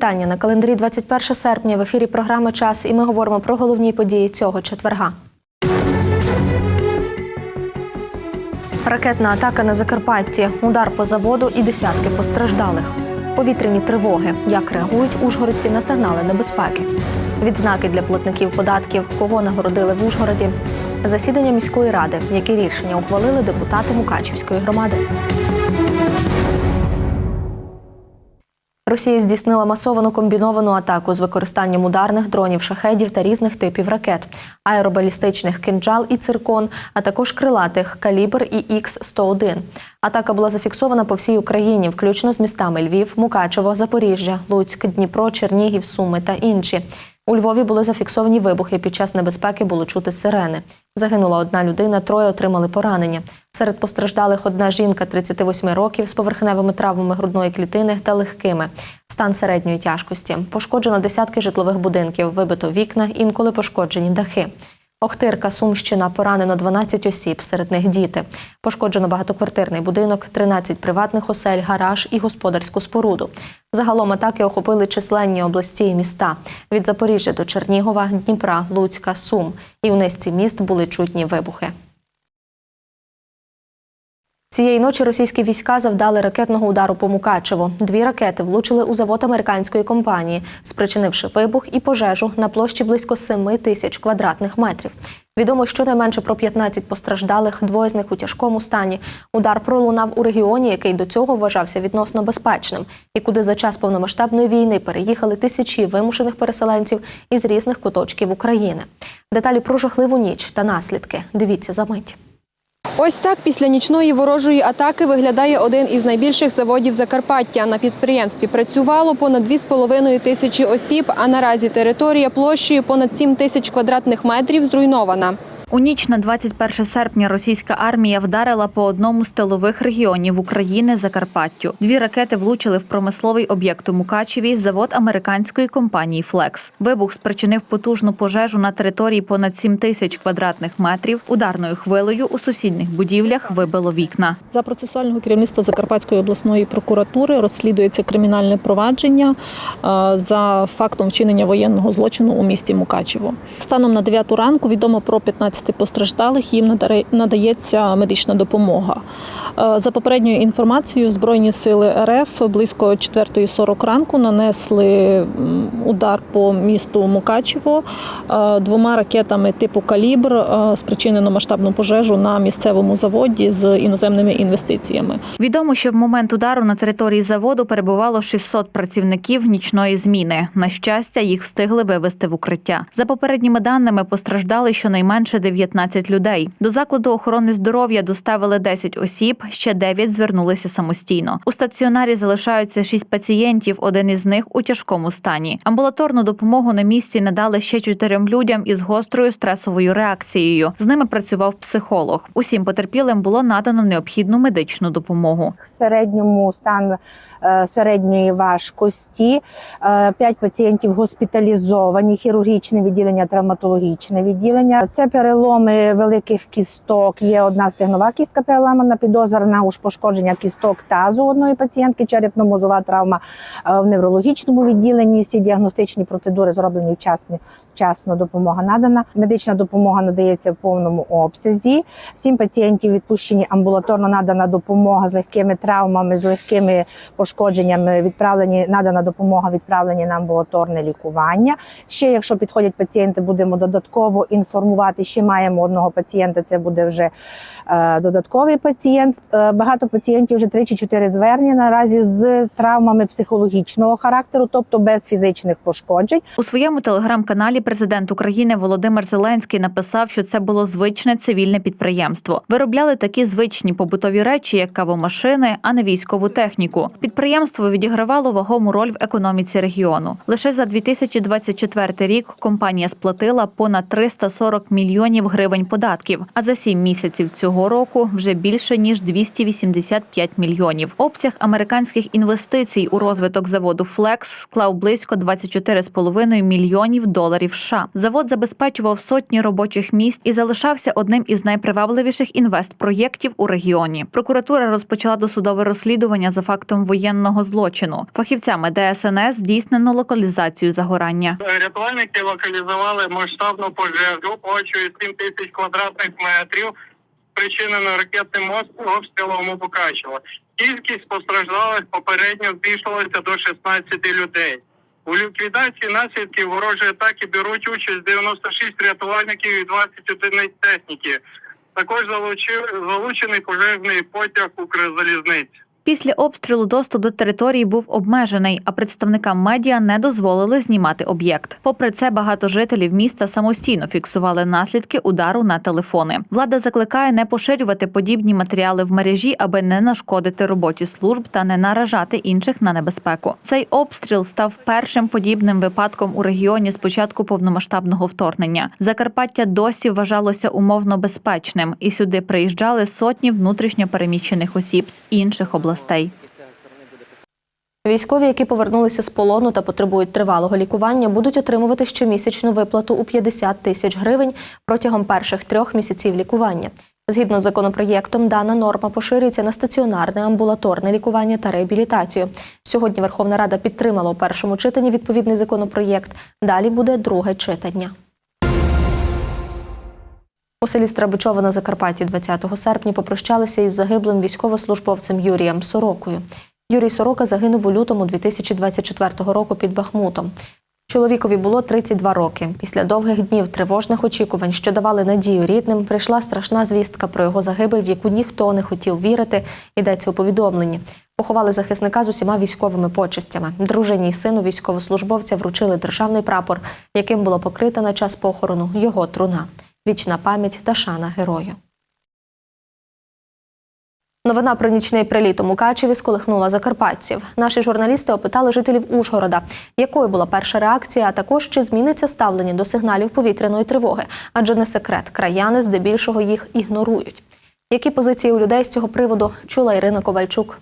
Вітання на календарі 21 серпня. В ефірі програми Час, і ми говоримо про головні події цього четверга. Ракетна атака на Закарпатті, удар по заводу і десятки постраждалих. Повітряні тривоги. Як реагують ужгородці на сигнали небезпеки? Відзнаки для платників податків, кого нагородили в Ужгороді. Засідання міської ради, які рішення ухвалили депутати Мукачівської громади. Росія здійснила масовану комбіновану атаку з використанням ударних дронів, шахедів та різних типів ракет, аеробалістичних кинджал і циркон, а також крилатих калібр і Х-101. Атака була зафіксована по всій Україні, включно з містами Львів, Мукачево, Запоріжжя, Луцьк, Дніпро, Чернігів, Суми та інші. У Львові були зафіксовані вибухи. Під час небезпеки було чути сирени. Загинула одна людина, троє отримали поранення. Серед постраждалих одна жінка 38 років з поверхневими травмами грудної клітини та легкими. Стан середньої тяжкості. Пошкоджено десятки житлових будинків, вибито вікна, інколи пошкоджені дахи. Охтирка, Сумщина, поранено 12 осіб, серед них діти. Пошкоджено багатоквартирний будинок, 13 приватних осель, гараж і господарську споруду. Загалом атаки охопили численні області і міста від Запоріжжя до Чернігова, Дніпра, Луцька, Сум. І у низці міст були чутні вибухи. Цієї ночі російські війська завдали ракетного удару по Мукачеву. Дві ракети влучили у завод американської компанії, спричинивши вибух і пожежу на площі близько 7 тисяч квадратних метрів. Відомо щонайменше про 15 постраждалих, двоє з них у тяжкому стані. Удар пролунав у регіоні, який до цього вважався відносно безпечним, і куди за час повномасштабної війни переїхали тисячі вимушених переселенців із різних куточків України. Деталі про жахливу ніч та наслідки. Дивіться за мить. Ось так після нічної ворожої атаки виглядає один із найбільших заводів Закарпаття. На підприємстві працювало понад 2,5 тисячі осіб, а наразі територія площею понад 7 тисяч квадратних метрів зруйнована. У ніч на 21 серпня російська армія вдарила по одному з тилових регіонів України Закарпаттю. Дві ракети влучили в промисловий об'єкт у Мукачеві, завод американської компанії Флекс. Вибух спричинив потужну пожежу на території понад 7 тисяч квадратних метрів. Ударною хвилею у сусідніх будівлях вибило вікна. За процесуального керівництва Закарпатської обласної прокуратури розслідується кримінальне провадження е, за фактом вчинення воєнного злочину у місті Мукачево. Станом на 9 ранку відомо про 15 постраждалих. Їм надається медична допомога. Е, За попередньою інформацією, збройні сили РФ близько 4.40 ранку нанесли удар по місту Мукачево е, двома ракетами типу калібр. е, Спричинено масштабну пожежу на місцевому заводі з іноземними інвестиціями. Відомо, що в момент удару на території заводу перебувало 600 працівників нічної зміни. На щастя, їх встигли вивезти в укриття. За попередніми даними постраждали щонайменше 19 людей. До закладу охорони здоров'я доставили 10 осіб, ще 9 звернулися самостійно. У стаціонарі залишаються 6 пацієнтів. Один із них у тяжкому стані. Амбулаторну допомогу на місці надали ще чотирьом людям із гострою стресовою реакцією. З ними працював психолог. Усім потерпілим було надано необхідну медичну допомогу. в середньому стан середньої важкості. Е, П'ять пацієнтів госпіталізовані, хірургічне відділення, травматологічне відділення. Це переломи великих кісток. Є одна стегнова кістка переламана, підозрена уж пошкодження кісток тазу одної пацієнтки, черепно-мозова травма Е, в неврологічному відділенні. Всі діагностичні процедури зроблені вчасно. Вчасно допомога надана. Медична допомога надається в повному обсязі. Всім пацієнтів відпущені амбулаторно надана допомога з легкими травмами, з легкими пошкодженнями. Відправлені надана допомога, відправлені на амбулаторне лікування. Ще, якщо підходять пацієнти, будемо додатково інформувати. Ще маємо одного пацієнта. Це буде вже е, додатковий пацієнт. Е, багато пацієнтів вже 3 чи 4 звернення наразі з травмами психологічного характеру, тобто без фізичних пошкоджень. У своєму телеграм-каналі президент України Володимир Зеленський написав, що це було звичне цивільне підприємство. Виробляли такі звичні побутові речі, як кавомашини, а не військову техніку. Підприємство відігравало вагому роль в економіці регіону. Лише за 2024 рік компанія сплатила понад 340 мільйонів мільйонів гривень податків. А за сім місяців цього року вже більше ніж 285 мільйонів. Обсяг американських інвестицій у розвиток заводу Флекс склав близько 24,5 мільйонів доларів. США. завод забезпечував сотні робочих місць і залишався одним із найпривабливіших інвестпроєктів у регіоні. Прокуратура розпочала досудове розслідування за фактом воєнного злочину. Фахівцями ДСНС здійснено локалізацію загорання. Рятувальники локалізували масштабну пожежу площею 7 тисяч квадратних метрів, спричинену ракетним обстрілом у. Кількість постраждалих попередньо збільшилася до 16 людей. У ліквідації наслідків ворожої атаки беруть участь 96 рятувальників і 21 техніки. Також залучений пожежний потяг Укрзалізниці. Після обстрілу доступ до території був обмежений, а представникам медіа не дозволили знімати об'єкт. Попри це, багато жителів міста самостійно фіксували наслідки удару на телефони. Влада закликає не поширювати подібні матеріали в мережі, аби не нашкодити роботі служб та не наражати інших на небезпеку. Цей обстріл став першим подібним випадком у регіоні з початку повномасштабного вторгнення. Закарпаття досі вважалося умовно безпечним, і сюди приїжджали сотні внутрішньо переміщених осіб з інших областей. Військові, які повернулися з полону та потребують тривалого лікування, будуть отримувати щомісячну виплату у 50 тисяч гривень протягом перших трьох місяців лікування. Згідно з законопроєктом, дана норма поширюється на стаціонарне, амбулаторне лікування та реабілітацію. Сьогодні Верховна Рада підтримала у першому читанні відповідний законопроєкт. Далі буде друге читання. У селі Страбичово на Закарпатті 20 серпня попрощалися із загиблим військовослужбовцем Юрієм Сорокою. Юрій Сорока загинув у лютому 2024 року під Бахмутом. Чоловікові було 32 роки. Після довгих днів тривожних очікувань, що давали надію рідним, прийшла страшна звістка про його загибель, в яку ніхто не хотів вірити. Йдеться у повідомленні. Поховали захисника з усіма військовими почестями. Дружині й сину військовослужбовця вручили державний прапор, яким було покрите на час похорону його труна. Вічна пам'ять та шана герою. Новина про нічний приліт у Мукачеві сколихнула закарпатців. Наші журналісти опитали жителів Ужгорода, якою була перша реакція, а також чи зміниться ставлення до сигналів повітряної тривоги, адже не секрет, краяни здебільшого їх ігнорують. Які позиції у людей з цього приводу чула Ірина Ковальчук.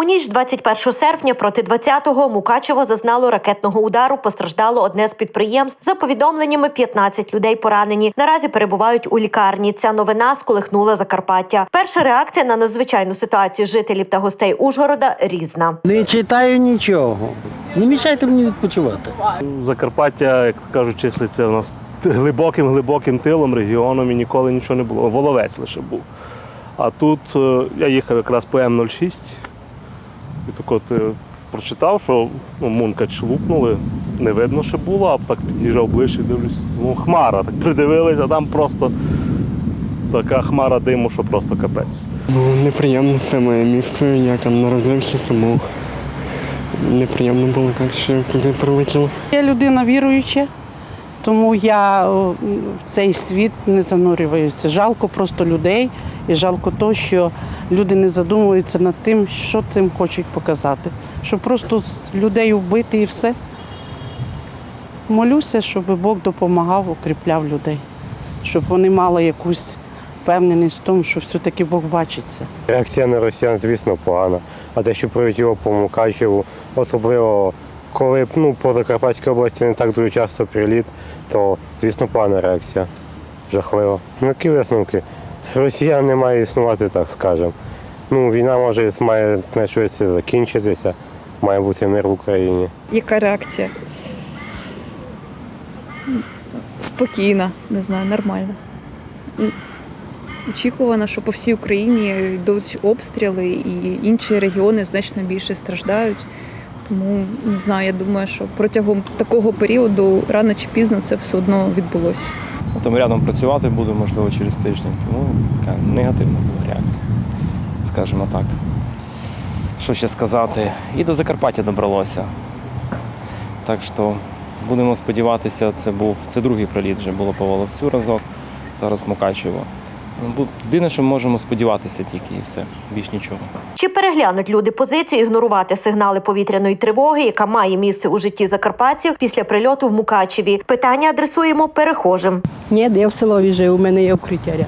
У ніч 21 серпня проти 20-го Мукачево зазнало ракетного удару. Постраждало одне з підприємств. За повідомленнями, 15 людей поранені. Наразі перебувають у лікарні. Ця новина сколихнула Закарпаття. Перша реакція на надзвичайну ситуацію жителів та гостей Ужгорода різна. Не читаю нічого. Не мішайте мені відпочивати. Закарпаття, як кажуть, числиться у нас глибоким глибоким тилом, регіоном і ніколи нічого не було. Воловець лише був. А тут е, я їхав якраз по М06 і так от е, прочитав, що ну, мункач лупнули, не видно, що було, а так під'їжджав ближче, дивлюсь. Ну, хмара. Так придивились, а там просто така хмара диму, що просто капець. Ну, неприємно, це моє місто, я там народився, тому неприємно було так, що коли прилетіло. Я людина віруюча, тому я в цей світ не занурююся. Жалко просто людей і жалко того, що люди не задумуються над тим, що цим хочуть показати. Що просто людей вбити і все. Молюся, щоб Бог допомагав, укріпляв людей, щоб вони мали якусь впевненість в тому, що все-таки Бог бачиться. Реакція на росіян, звісно, погана. А те, що прилетіло по Мукачеву, особливо коли ну, по Закарпатській області не так дуже часто приліт, то, звісно, погана реакція. Жахливо. Ну, які висновки? Росіян не має існувати, так скажемо. Ну, війна може має швидше закінчитися, має бути мир в Україні. Яка реакція? Спокійна, не знаю, нормальна. Очікувано, що по всій Україні йдуть обстріли і інші регіони значно більше страждають. Тому не знаю, я думаю, що протягом такого періоду рано чи пізно це все одно відбулося. Там рядом працювати буду, можливо, через тиждень. Тому така негативна була реакція, скажімо так. Що ще сказати? І до Закарпаття добралося. Так що будемо сподіватися, це був це другий приліт вже було по Воловцю разок, зараз Мукачево. Ну, Єдине, що ми можемо сподіватися тільки і все, більш нічого. Чи переглянуть люди позицію ігнорувати сигнали повітряної тривоги, яка має місце у житті закарпатців після прильоту в Мукачеві? Питання адресуємо перехожим. Ні, я в селові живу, у мене є укриття ряд.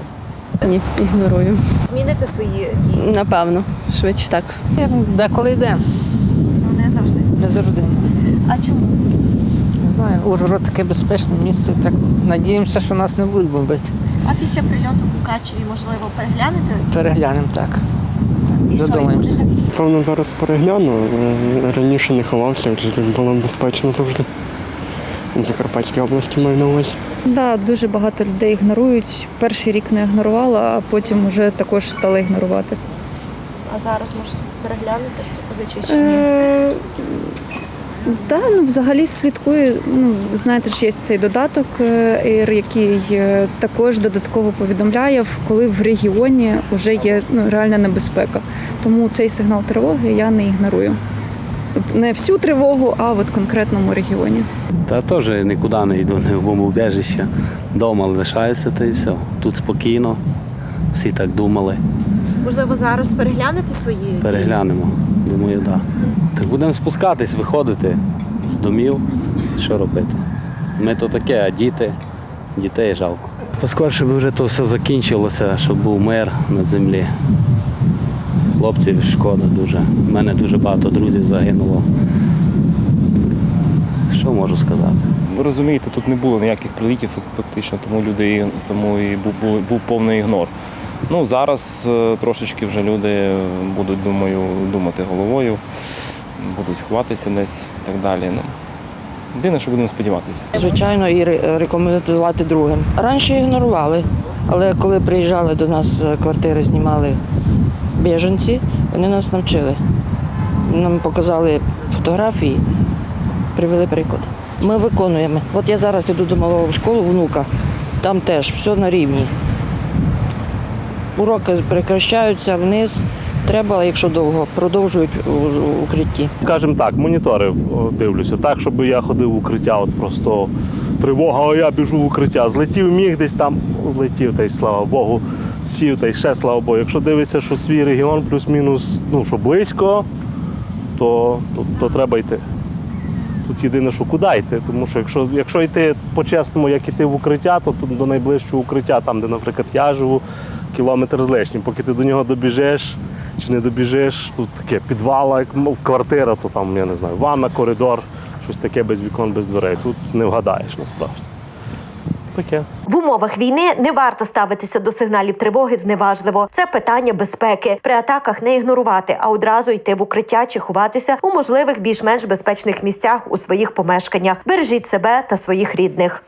Ні, ігнорую. Зміните свої дії? Напевно, швидше так. Деколи йде, Ну не завжди. не завжди. А чому? Не знаю, Ужгород таке безпечне місце. Так надіємося, що нас не будуть бомбити. А після прильоту в Мукачеві, можливо, переглянете? Переглянемо так. І що, і Задумаємося. будете? Певно, зараз перегляну. Раніше не ховався, адже було безпечно завжди. В Закарпатській області маю на увазі. Да, дуже багато людей ігнорують. Перший рік не ігнорувала, а потім вже також стала ігнорувати. А зараз може переглянути цю? Е, Да, ну взагалі слідкую. Ну знаєте ж, є цей додаток, е, який е, також додатково повідомляє, коли в регіоні вже є ну, реальна небезпека. Тому цей сигнал тривоги я не ігнорую. Тобто не всю тривогу, а от конкретному регіоні. Та теж нікуди не йду, не в бомбоубіжище. Дома лишаюся та і все. Тут спокійно, всі так думали. Можливо, зараз переглянете свої? Переглянемо. Думаю, так. Да. Так будемо спускатись, виходити з домів. Що робити? Ми то таке, а діти, дітей жалко. Поскорше би вже то все закінчилося, щоб був мир на землі. Хлопців шкода дуже. У мене дуже багато друзів загинуло. Що можу сказати? Ви розумієте, тут не було ніяких прилітів фактично, тому люди тому і був, був, був повний ігнор. Ну зараз е, трошечки вже люди будуть, думаю, думати головою, будуть ховатися десь і так далі. Ну, єдине, що будемо сподіватися. Звичайно, і рекомендувати другим. Раніше ігнорували, але коли приїжджали до нас е, квартири, знімали біженці, вони нас навчили. Нам показали фотографії, привели приклад. Ми виконуємо. От я зараз йду до малого в школу внука, там теж все на рівні. Уроки прекращаються вниз. Треба, якщо довго, продовжують у укритті. Скажімо так, монітори дивлюся, так, щоб я ходив в укриття, от просто тривога, а я біжу в укриття. Злетів міг десь там, злетів, та й слава Богу, сів, та й ще слава Богу. Якщо дивишся, що свій регіон плюс-мінус, ну що близько, то, то, то треба йти. Тут єдине, що куди йти, тому що якщо, якщо йти по-чесному, як іти в укриття, то тут до найближчого укриття, там, де, наприклад, я живу, кілометр з лишнім. Поки ти до нього добіжиш чи не добіжиш, тут таке підвала, як м- квартира, то там, я не знаю, ванна, коридор, щось таке без вікон, без дверей. Тут не вгадаєш насправді. Таке. В умовах війни не варто ставитися до сигналів тривоги зневажливо. Це питання безпеки. При атаках не ігнорувати, а одразу йти в укриття чи ховатися у можливих більш-менш безпечних місцях у своїх помешканнях. Бережіть себе та своїх рідних.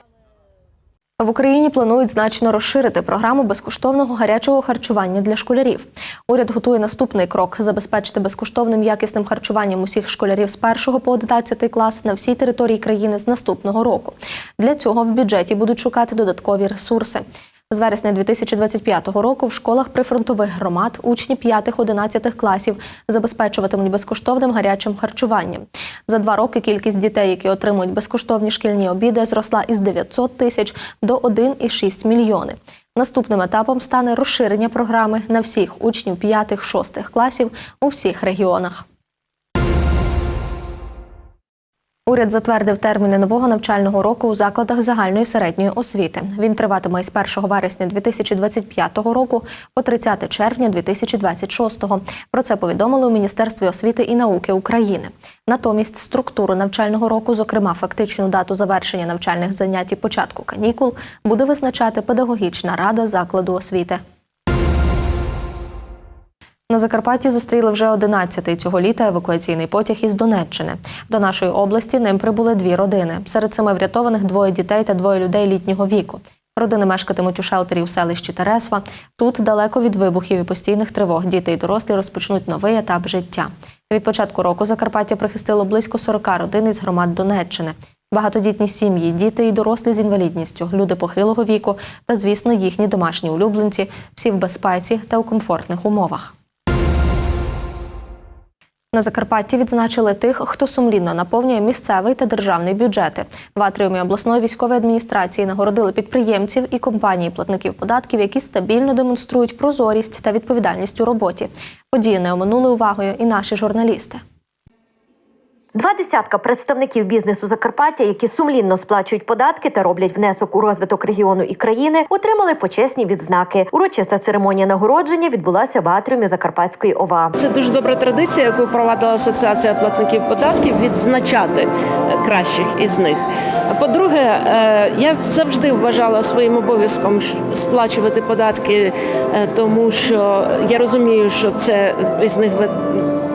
В Україні планують значно розширити програму безкоштовного гарячого харчування для школярів. Уряд готує наступний крок забезпечити безкоштовним якісним харчуванням усіх школярів з 1 по 11 клас на всій території країни з наступного року. Для цього в бюджеті будуть шукати додаткові ресурси. З вересня 2025 року в школах прифронтових громад учні 5-11 класів забезпечуватимуть безкоштовним гарячим харчуванням. За два роки кількість дітей, які отримують безкоштовні шкільні обіди, зросла із 900 тисяч до 1,6 мільйони. Наступним етапом стане розширення програми на всіх учнів 5-6 класів у всіх регіонах. Уряд затвердив терміни нового навчального року у закладах загальної середньої освіти. Він триватиме із 1 вересня 2025 року по 30 червня 2026. Про це повідомили у Міністерстві освіти і науки України. Натомість структуру навчального року, зокрема фактичну дату завершення навчальних занять і початку канікул, буде визначати педагогічна рада закладу освіти. На Закарпатті зустріли вже 11-й цього літа евакуаційний потяг із Донеччини. До нашої області ним прибули дві родини. Серед семи врятованих двоє дітей та двоє людей літнього віку. Родини мешкатимуть у шелтері у селищі Тересва. Тут, далеко від вибухів і постійних тривог, діти і дорослі розпочнуть новий етап життя. Від початку року Закарпаття прихистило близько 40 родин із громад Донеччини. Багатодітні сім'ї, діти і дорослі з інвалідністю, люди похилого віку та, звісно, їхні домашні улюбленці, всі в безпеці та у комфортних умовах. На Закарпатті відзначили тих, хто сумлінно наповнює місцевий та державний бюджети. В атріумі обласної військової адміністрації нагородили підприємців і компанії платників податків, які стабільно демонструють прозорість та відповідальність у роботі. Події не оминули увагою і наші журналісти. Два десятка представників бізнесу Закарпаття, які сумлінно сплачують податки та роблять внесок у розвиток регіону і країни, отримали почесні відзнаки. Урочиста церемонія нагородження відбулася в атріумі Закарпатської ОВА. Це дуже добра традиція, яку провадила Асоціація платників податків відзначати е, кращих із них. По-друге, е, я завжди вважала своїм обов'язком сплачувати податки, е, тому що я розумію, що це із них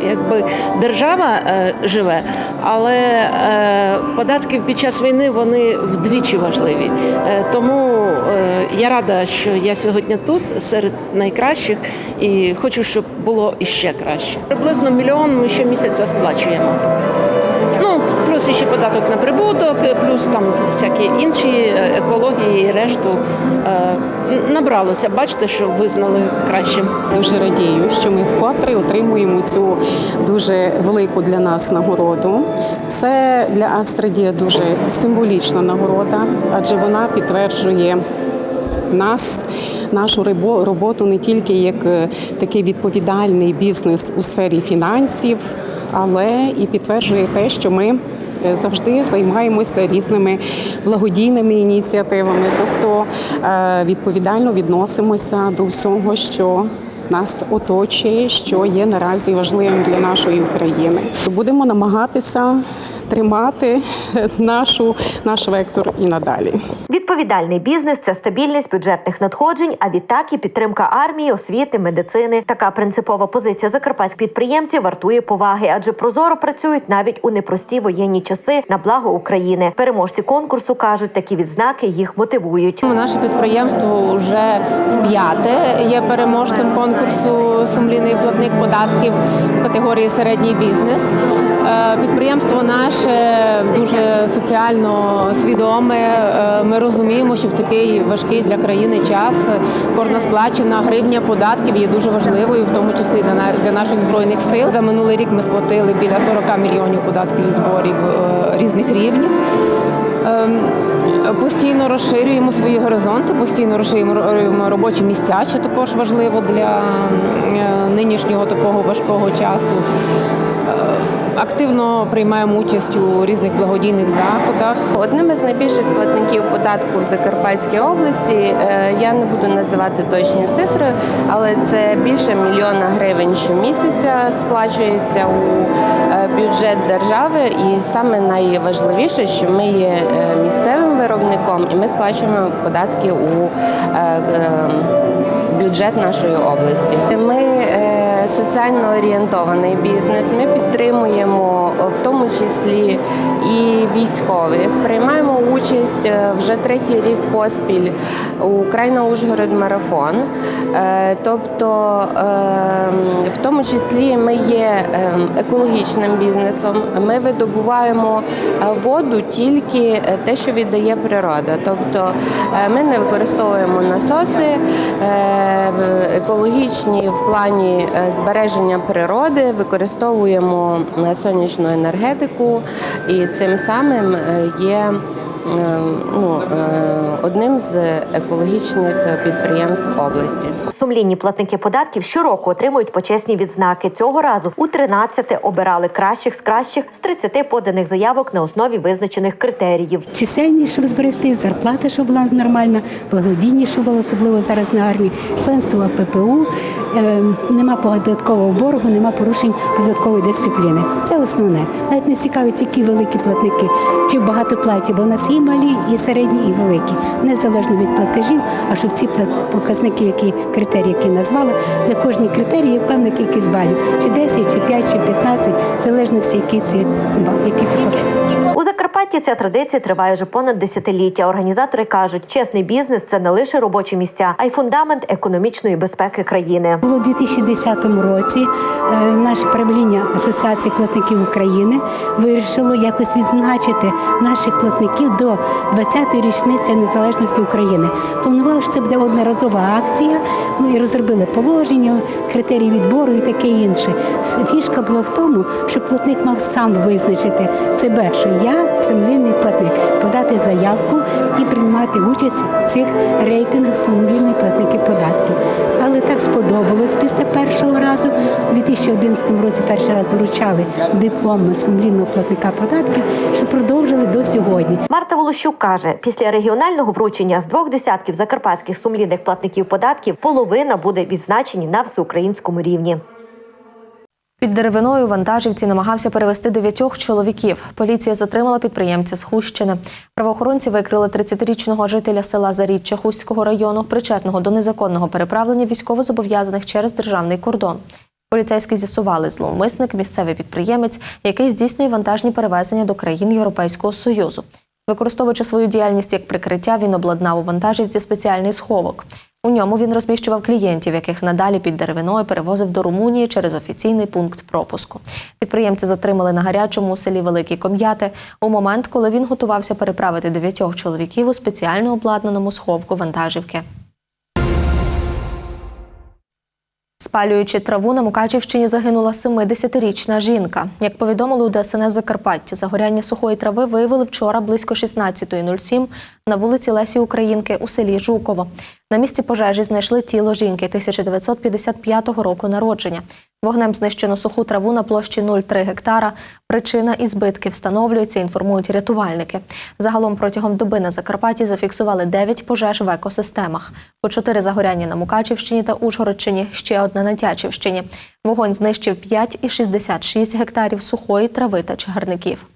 якби держава е, живе, але е, податки під час війни вони вдвічі важливі. Е, Тому е, я рада, що я сьогодні тут серед найкращих і хочу, щоб було іще краще. Приблизно мільйон ми щомісяця сплачуємо. Ну, плюс ще податок на прибуток, плюс там всякі інші е, екології і решту. Е, Набралося, бачите, що визнали кращим. Дуже радію, що ми вкотре отримуємо цю дуже велику для нас нагороду. Це для Астрадія дуже символічна нагорода, адже вона підтверджує нас, нашу роботу не тільки як е, такий відповідальний бізнес у сфері фінансів, але і підтверджує те, що ми е, завжди займаємося різними благодійними ініціативами, тобто е, відповідально відносимося до всього, що нас оточує, що є наразі важливим для нашої України. Будемо намагатися тримати нашу наш вектор і надалі. Відповідальний бізнес це стабільність бюджетних надходжень, а відтак і підтримка армії, освіти, медицини. Така принципова позиція закарпатських підприємців вартує поваги, адже прозоро працюють навіть у непрості воєнні часи на благо України. Переможці конкурсу кажуть, такі відзнаки їх мотивують. Наше підприємство вже в п'яте є переможцем конкурсу Сумлінний платник податків в категорії середній бізнес. Е, Підприємство наше дуже соціально свідоме. Е, Ми розуміємо, що в такий важкий для країни час кожна сплачена гривня податків є дуже важливою, в тому числі для на- для наших збройних сил. За минулий рік ми сплатили біля 40 мільйонів податків і зборів е, різних рівнів. Ем, Постійно розширюємо свої горизонти, постійно розширюємо робочі місця, що також важливо для е, нинішнього такого важкого часу. Активно приймаємо участь у різних благодійних заходах. Одним із найбільших платників податку в Закарпатській області е, я не буду називати точні цифри, але це більше мільйона гривень щомісяця сплачується у е, бюджет держави. І саме найважливіше, що ми є е, місцевим виробником, і ми сплачуємо податки у бюджет нашої області. Ми соціально орієнтований бізнес. Ми підтримуємо е, в тому числі і військових. Приймаємо участь е, вже третій рік поспіль у Крайна Ужгород марафон. Е, Тобто, е, в тому числі ми є е, екологічним бізнесом. Ми видобуваємо воду тільки те, що віддає природа. Тобто ми не використовуємо насоси екологічні в плані е, збереження природи, використовуємо е, сонячну енергетику і цим самим е, є ну, е, одним з екологічних підприємств області. Сумлінні платники податків щороку отримують почесні відзнаки. Цього разу у 13 обирали кращих з кращих з 30 поданих заявок на основі визначених критеріїв. чисельність, щоб зберегти, зарплата, щоб була нормальна, благодійність, щоб було особливо зараз на армії, членство ППУ, е, нема податкового боргу, нема порушень податкової дисципліни. Це основне. Навіть не цікавить, які великі платники чи в багатоплаті, бо у нас і малі, і середні, і великі, незалежно від платежів, а щоб ці показники, які критерії, які назвали, за кожні критерій є певна кількість балів, чи 10, чи 5, чи 15, в залежності, які ці які ці Закарпатті ця традиція триває вже понад десятиліття. Організатори кажуть, чесний бізнес це не лише робочі місця, а й фундамент економічної безпеки країни. У 2010 році е, наше правління Асоціації платників України вирішило якось відзначити наших платників до 20-ї річниці незалежності України. Планували, що це буде одноразова акція. Ми розробили положення, критерії відбору і таке інше. Фішка була в тому, що платник мав сам визначити себе, що я сумлінний платник, подати заявку і приймати участь в цих рейтингах сумлінних платників податків. Але так сподобалось після першого разу. У 2011 році перший раз вручали диплом сумлінного платника податків, що продовжили до сьогодні. Марта Волощук каже, після регіонального вручення з двох десятків закарпатських сумлінних платників податків половина буде відзначені на всеукраїнському рівні. Під деревиною вантажівці намагався перевести дев'ятьох чоловіків. Поліція затримала підприємця з Хущини. Правоохоронці викрили 30-річного жителя села Заріччя Хустського району, причетного до незаконного переправлення військовозобов'язаних через державний кордон. Поліцейські з'ясували зловмисник, місцевий підприємець, який здійснює вантажні перевезення до країн Європейського союзу. Використовуючи свою діяльність як прикриття, він обладнав у вантажівці спеціальний сховок. У ньому він розміщував клієнтів, яких надалі під деревиною перевозив до Румунії через офіційний пункт пропуску. Підприємці затримали на гарячому у селі Великі Ком'яти у момент, коли він готувався переправити дев'ятьох чоловіків у спеціально обладнаному сховку вантажівки. Спалюючи траву на Мукачівщині загинула 70-річна жінка. Як повідомили у ДСНС Закарпаття, загоряння сухої трави виявили вчора близько 16.07 на вулиці Лесі Українки у селі Жуково. На місці пожежі знайшли тіло жінки 1955 року народження. Вогнем знищено суху траву на площі 0,3 гектара. Причина і збитки встановлюються, інформують рятувальники. Загалом протягом доби на Закарпатті зафіксували 9 пожеж в екосистемах. По 4 загоряння на Мукачівщині та Ужгородщині, ще одне на Тячівщині. Вогонь знищив 5,66 гектарів сухої трави та чагарників.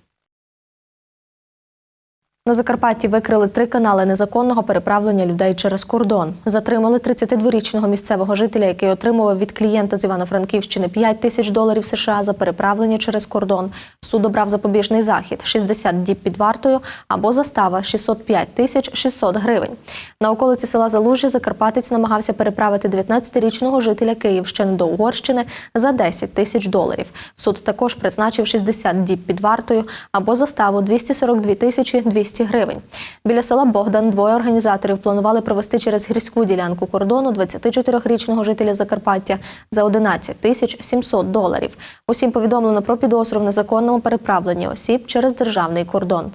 На Закарпатті викрили три канали незаконного переправлення людей через кордон. Затримали 32-річного місцевого жителя, який отримував від клієнта з Івано-Франківщини 5 тисяч доларів США за переправлення через кордон. Суд обрав запобіжний захід 60 діб під вартою або застава 605 тисяч 600 гривень. На околиці села Залужжя Закарпатець намагався переправити 19-річного жителя Київщини до Угорщини за 10 тисяч доларів. Суд також призначив 60 діб під вартою або заставу 242 тисячі 200 гривень. Біля села Богдан двоє організаторів планували провести через гірську ділянку кордону 24-річного жителя Закарпаття за 11 тисяч 700 доларів. Усім повідомлено про підозру в незаконному переправленні осіб через державний кордон.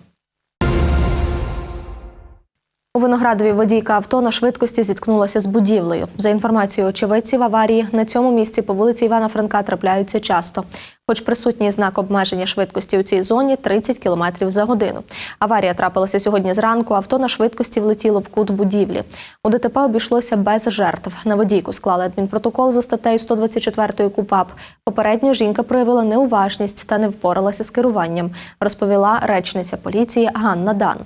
Виноградові водійка авто на швидкості зіткнулася з будівлею. За інформацією очевидців аварії, на цьому місці по вулиці Івана Франка трапляються часто. Хоч присутній знак обмеження швидкості у цій зоні 30 км за годину. Аварія трапилася сьогодні зранку. Авто на швидкості влетіло в кут будівлі. У ДТП обійшлося без жертв. На водійку склали адмінпротокол за статтею 124 КУПАП. Попередньо жінка проявила неуважність та не впоралася з керуванням, розповіла речниця поліції Ганна Дан.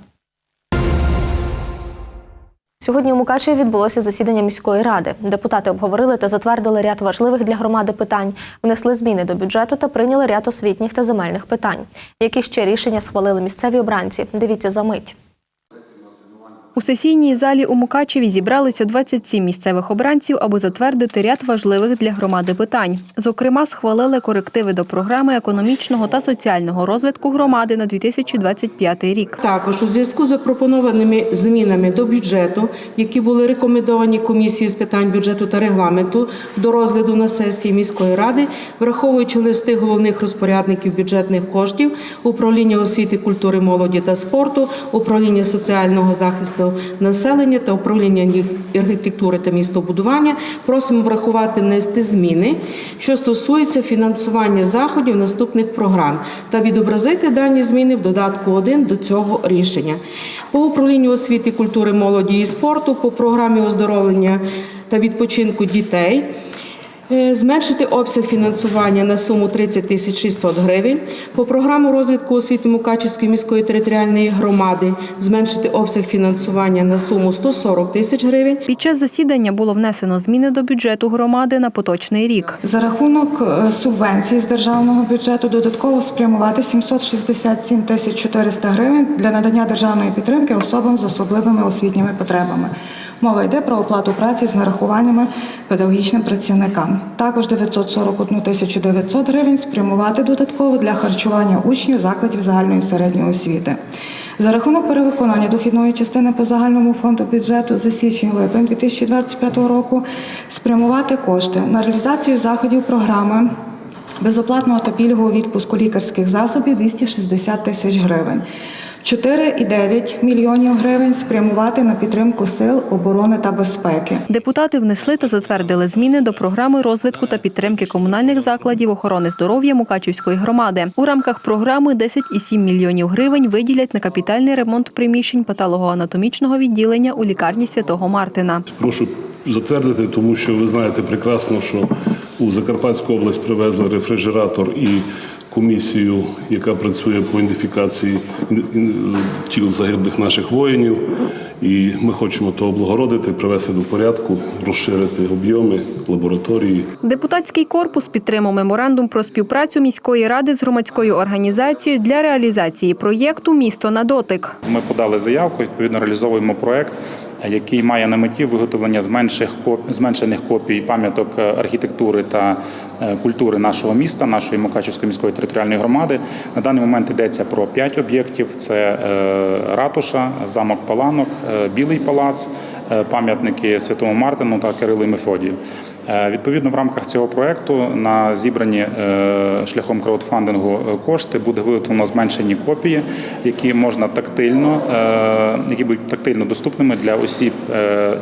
Сьогодні у Мукачеві відбулося засідання міської ради. Депутати обговорили та затвердили ряд важливих для громади питань, внесли зміни до бюджету та прийняли ряд освітніх та земельних питань. Які ще рішення схвалили місцеві обранці? Дивіться за мить. У сесійній залі у Мукачеві зібралися 27 місцевих обранців, аби затвердити ряд важливих для громади питань. Зокрема, схвалили корективи до програми економічного та соціального розвитку громади на 2025 рік. Також у зв'язку з запропонованими змінами до бюджету, які були рекомендовані комісією з питань бюджету та регламенту до розгляду на сесії міської ради, враховуючи листи головних розпорядників бюджетних коштів, управління освіти, культури, молоді та спорту, управління соціального захисту населення та управління архітектури та містобудування, просимо врахувати нести зміни, що стосуються фінансування заходів наступних програм, та відобразити дані зміни в додатку 1 до цього рішення. По управлінню освіти, культури, молоді і спорту, по програмі оздоровлення та відпочинку дітей. Е, Зменшити обсяг фінансування на суму 30 тисяч 600 гривень. По програму розвитку освіти Мукачівської міської територіальної громади зменшити обсяг фінансування на суму 140 тисяч гривень. Під час засідання було внесено зміни до бюджету громади на поточний рік. За рахунок е, субвенцій з державного бюджету додатково спрямувати 767 тисяч 400 гривень для надання державної підтримки особам з особливими освітніми потребами. Мова йде про оплату праці з нарахуваннями педагогічним працівникам. Також 941 тисячу 900 гривень спрямувати додатково для харчування учнів закладів загальної середньої освіти. За рахунок перевиконання дохідної частини по загальному фонду бюджету за січень-липень 2025 року спрямувати кошти на реалізацію заходів програми безоплатного та пільгового відпуску лікарських засобів 260 тисяч гривень. 4,9 мільйонів гривень спрямувати на підтримку сил оборони та безпеки. Депутати внесли та затвердили зміни до програми розвитку та підтримки комунальних закладів охорони здоров'я Мукачівської громади. У рамках програми 10,7 мільйонів гривень виділять на капітальний ремонт приміщень патологоанатомічного відділення у лікарні святого Мартина. Прошу затвердити, тому що ви знаєте прекрасно, що у Закарпатську область привезли рефрижератор і комісію, яка працює по ідентифікації тіл загиблих наших воїнів. І ми хочемо то облагородити, привести до порядку, розширити об'єми лабораторії. Депутатський корпус підтримав меморандум про співпрацю міської ради з громадською організацією для реалізації проєкту Місто на дотик. Ми подали заявку, відповідно реалізовуємо проект, який має на меті виготовлення зменшених копій пам'яток е, архітектури та е, культури нашого міста, нашої Мукачівської міської територіальної громади. На даний момент йдеться про п'ять об'єктів: це е, ратуша, замок Паланок, е, Білий палац, е, пам'ятники Святому Мартину та Кирилу Мефодію. Е, Відповідно, в рамках цього проекту на зібрані е, шляхом краудфандингу е, кошти буде виготовлено зменшені копії, які можна тактильно, які будуть тактильно доступними для осіб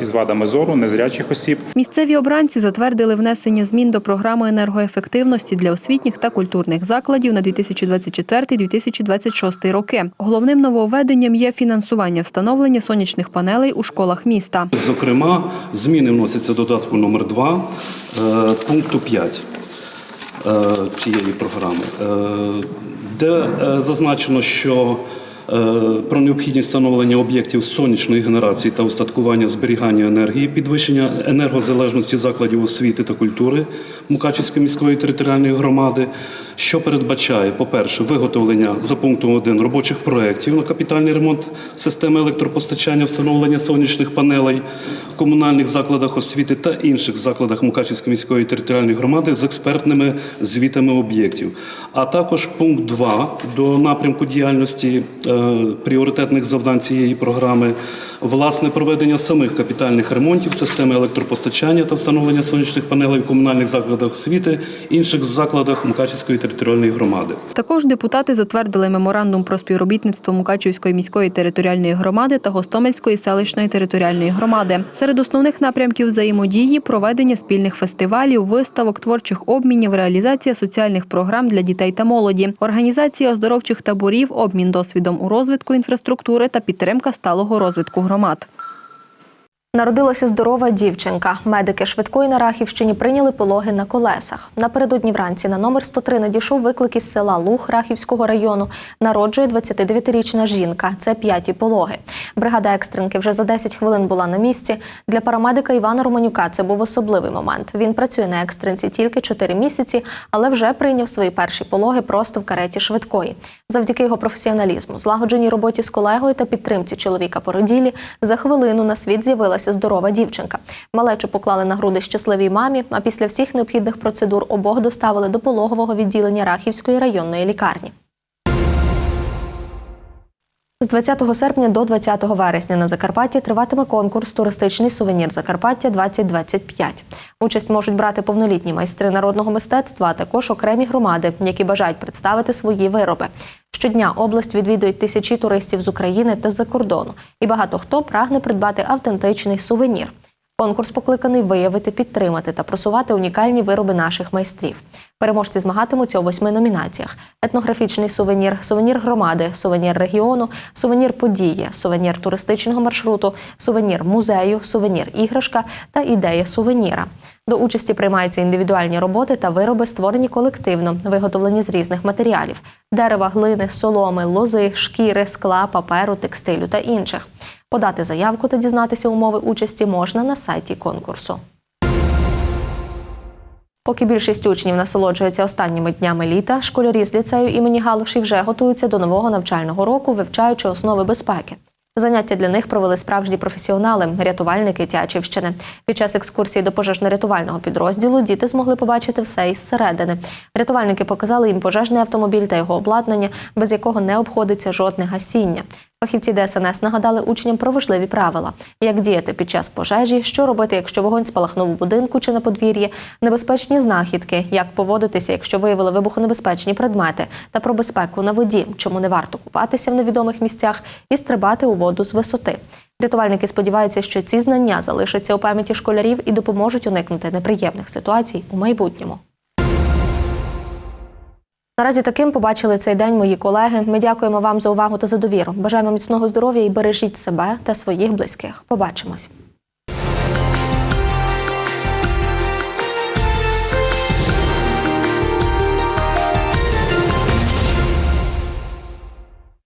із вадами зору, незрячих осіб. Місцеві обранці затвердили внесення змін до програми енергоефективності для освітніх та культурних закладів на 2024-2026 роки. Головним нововведенням є фінансування встановлення сонячних панелей у школах міста. Зокрема, зміни вносяться додатку номер 2 пункту 5 е, цієї програми, е, де е, зазначено, що е, про необхідність встановлення об'єктів сонячної генерації та устаткування зберігання енергії, підвищення енергозалежності закладів освіти та культури Мукачівської міської територіальної громади, що передбачає, по-перше, виготовлення за пунктом 1 робочих проєктів на капітальний ремонт системи електропостачання, встановлення сонячних панелей в комунальних закладах освіти та інших закладах Мукачівської міської територіальної громади з експертними звітами об'єктів. А також пункт 2 до напрямку діяльності е, пріоритетних завдань цієї програми, власне проведення самих капітальних ремонтів системи електропостачання та встановлення сонячних панелей в комунальних закладах освіти, інших закладах Мукачівської територіальної громади. Також депутати затвердили меморандум про співробітництво Мукачівської міської територіальної громади та Гостомельської селищної територіальної громади. Серед основних напрямків взаємодії проведення спільних фестивалів, виставок, творчих обмінів, реалізація соціальних програм для дітей та молоді, організація оздоровчих таборів, обмін досвідом у розвитку інфраструктури та підтримка сталого розвитку громад. Народилася здорова дівчинка. Медики швидкої на Рахівщині прийняли пологи на колесах. Напередодні вранці на номер 103 надійшов виклик із села Луг Рахівського району. Народжує 29-річна жінка. Це п'яті пологи. Бригада екстренки вже за 10 хвилин була на місці. Для парамедика Івана Романюка це був особливий момент. Він працює на екстренці тільки 4 місяці, але вже прийняв свої перші пологи просто в кареті швидкої. Завдяки його професіоналізму, злагодженій роботі з колегою та підтримці чоловіка породілі, за хвилину на світ з'явилася здорова дівчинка. Малечу поклали на груди щасливій мамі, а після всіх необхідних процедур обох доставили до пологового відділення Рахівської районної лікарні. З 20 серпня до 20 вересня на Закарпатті триватиме конкурс Туристичний сувенір Закарпаття 2025. Участь можуть брати повнолітні майстри народного мистецтва, а також окремі громади, які бажають представити свої вироби. Щодня область відвідують тисячі туристів з України та з-за кордону, і багато хто прагне придбати автентичний сувенір. Конкурс покликаний виявити, підтримати та просувати унікальні вироби наших майстрів. Переможці змагатимуться у восьми номінаціях: етнографічний сувенір, сувенір громади, сувенір регіону, сувенір події, сувенір туристичного маршруту, сувенір музею, сувенір іграшка та ідея сувеніра. До участі приймаються індивідуальні роботи та вироби, створені колективно, виготовлені з різних матеріалів: дерева, глини, соломи, лози, шкіри, скла, паперу, текстилю та інших. Подати заявку та дізнатися умови участі можна на сайті конкурсу. Поки більшість учнів насолоджується останніми днями літа, школярі з ліцею імені Галуші вже готуються до нового навчального року, вивчаючи основи безпеки. Заняття для них провели справжні професіонали, рятувальники Тячівщини. Під час екскурсії до пожежно-рятувального підрозділу діти змогли побачити все із середини. Рятувальники показали їм пожежний автомобіль та його обладнання, без якого не обходиться жодне гасіння. Фахівці ДСНС нагадали учням про важливі правила: як діяти під час пожежі, що робити, якщо вогонь спалахнув у будинку чи на подвір'ї, небезпечні знахідки, як поводитися, якщо виявили вибухонебезпечні предмети, та про безпеку на воді, чому не варто купатися в невідомих місцях і стрибати у воду з висоти. Рятувальники сподіваються, що ці знання залишаться у пам'яті школярів і допоможуть уникнути неприємних ситуацій у майбутньому. Наразі таким побачили цей день мої колеги. Ми дякуємо вам за увагу та за довіру. Бажаємо міцного здоров'я і бережіть себе та своїх близьких. Побачимось.